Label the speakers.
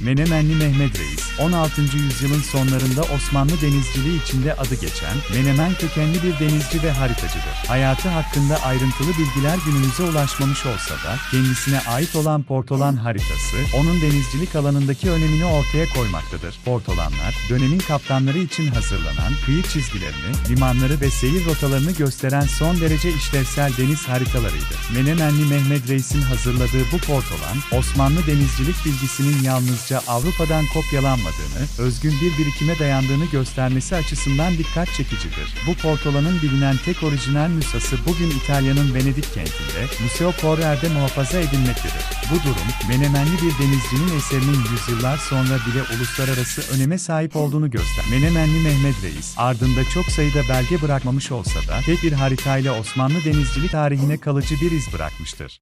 Speaker 1: Menemenli Mehmet Reis, 16. yüzyılın sonlarında Osmanlı denizciliği içinde adı geçen, Menemen kökenli bir denizci ve haritacıdır. Hayatı hakkında ayrıntılı bilgiler günümüze ulaşmamış olsa da, kendisine ait olan Portolan haritası, onun denizcilik alanındaki önemini ortaya koymaktadır. Portolanlar, dönemin kaptanları için hazırlanan kıyı çizgilerini, limanları ve seyir rotalarını gösteren son derece işlevsel deniz haritalarıydı. Menemenli Mehmet Reis'in hazırladığı bu portolan, Osmanlı denizcilik bilgisinin yalnızca Avrupa'dan kopyalanmadığını, özgün bir birikime dayandığını göstermesi açısından dikkat çekicidir. Bu portolanın bilinen tek orijinal nüshası bugün İtalya'nın Venedik kentinde, Museo Correr'de muhafaza edilmektedir. Bu durum, Menemenli bir denizcinin eserinin yüzyıllar sonra bile uluslararası öneme sahip olduğunu göster. Menemenli Mehmet Reis, ardında çok sayıda belge bırakmamış olsa da, tek bir haritayla Osmanlı denizcilik tarihine kalıcı bir iz bırakmıştır.